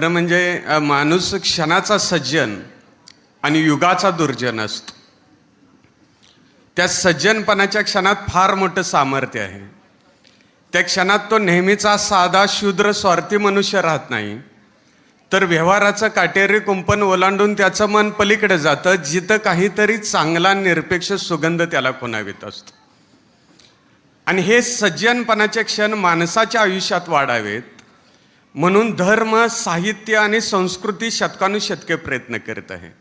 खरं म्हणजे माणूस क्षणाचा सज्जन आणि युगाचा दुर्जन असतो. त्या सज्जनपणाच्या क्षणात फार मोठं सामर्थ्य आहे. त्या क्षणात तो नेहमीचा साधा शूद्र स्वार्थी मनुष्य राहत नाही. तर व्यवहाराचं काटेरी कुंपण ओलांडून त्याचं मन पलीकडे जातं जिथं काहीतरी चांगला निरपेक्ष सुगंध त्याला कोणावीत असतो. आणि हे सज्जनपणाचे क्षण माणसाच्या आयुष्यात वाढावेत. म्हणून धर्म साहित्य आणि संस्कृती शतकानुशतके प्रयत्न करत आहे.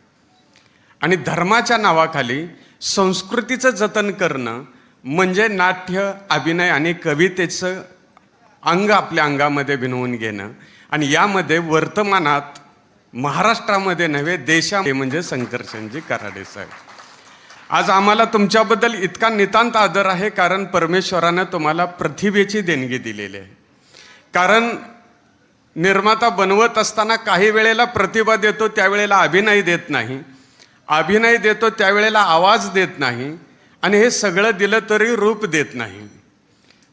आणि धर्माच्या नावाखाली संस्कृतीचं जतन करणं म्हणजे नाट्य अभिनय आणि कवितेचं अंग आपल्या अंगामध्ये भिनवून घेणं. आणि यामध्ये वर्तमानात महाराष्ट्रामध्ये नव्हे देशामध्ये म्हणजे संकर्षणजी कराडे साहेब. आज आम्हाला तुमच्याबद्दल इतका नितांत आदर आहे कारण परमेश्वरानं तुम्हाला प्रतिभेची देणगी दिलेली आहे. कारण निर्माता बनवत असताना काही वेळेला प्रतिभा देतो त्यावेळेला अभिनय देत नाही. अभिनय देतो त्यावेळेला आवाज देत नाही. आणि हे सगळं दिलं तरी रूप देत नाही.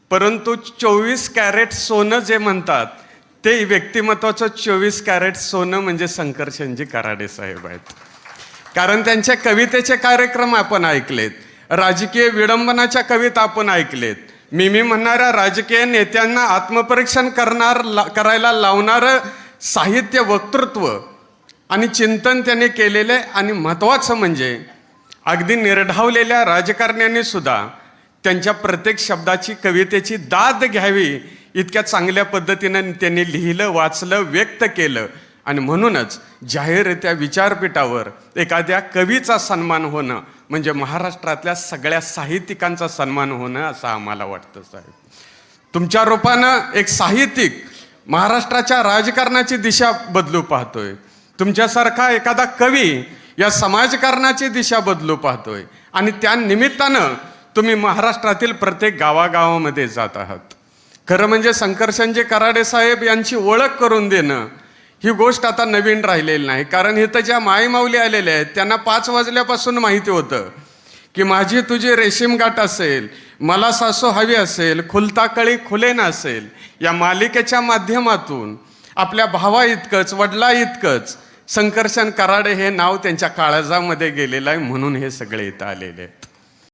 परंतु चोवीस कॅरेट सोनं जे म्हणतात ते व्यक्तिमत्वाचं चोवीस कॅरेट सोनं म्हणजे संकर्षणजी कराडे साहेब आहेत. कारण त्यांच्या कवितेचे कार्यक्रम आपण ऐकलेत. राजकीय विडंबनाच्या कविता आपण ऐकलेत. मी मी म्हणणाऱ्या राजकीय नेत्यांना आत्मपरीक्षण करणार ला- करायला लावणारं साहित्य वक्तृत्व आणि चिंतन त्याने केलेले आणि महत्त्वाचं म्हणजे अगदी निर्ढावलेल्या राजकारण्यांनी सुद्धा त्यांच्या प्रत्येक शब्दाची कवितेची दाद घ्यावी इतक्या चांगल्या पद्धतीनं त्यांनी लिहिलं वाचलं व्यक्त केलं. आणि म्हणूनच जाहीररित्या विचारपीठावर एखाद्या कवीचा सन्मान होणं म्हणजे महाराष्ट्रातल्या सगळ्या साहित्यिकांचा सन्मान होणं असं आम्हाला वाटतं साहेब. तुमच्या रूपानं एक साहित्यिक महाराष्ट्राच्या राजकारणाची दिशा बदलू पाहतोय. तुमच्यासारखा एखादा कवी या समाजकारणाची दिशा बदलू पाहतोय. आणि त्या निमित्तानं तुम्ही महाराष्ट्रातील प्रत्येक गावागावामध्ये जात आहात. खरं म्हणजे संकर्षणजी कराडे साहेब यांची ओळख करून देणं ही गोष्ट आता नवीन राहिलेली नाही. कारण इथं ज्या मायमाऊली आलेल्या आहेत त्यांना पाच वाजल्यापासून माहिती होतं की माझी तुझी रेशीम गाठ असेल मला सासू हवी असेल खुलता कळी खुलेन असेल या मालिकेच्या माध्यमातून आपल्या भावा इतकंच वडला इतकंच संकर्षण कराडे हे नाव त्यांच्या काळजामध्ये गेलेलं आहे म्हणून हे सगळे इथं आलेले आहेत.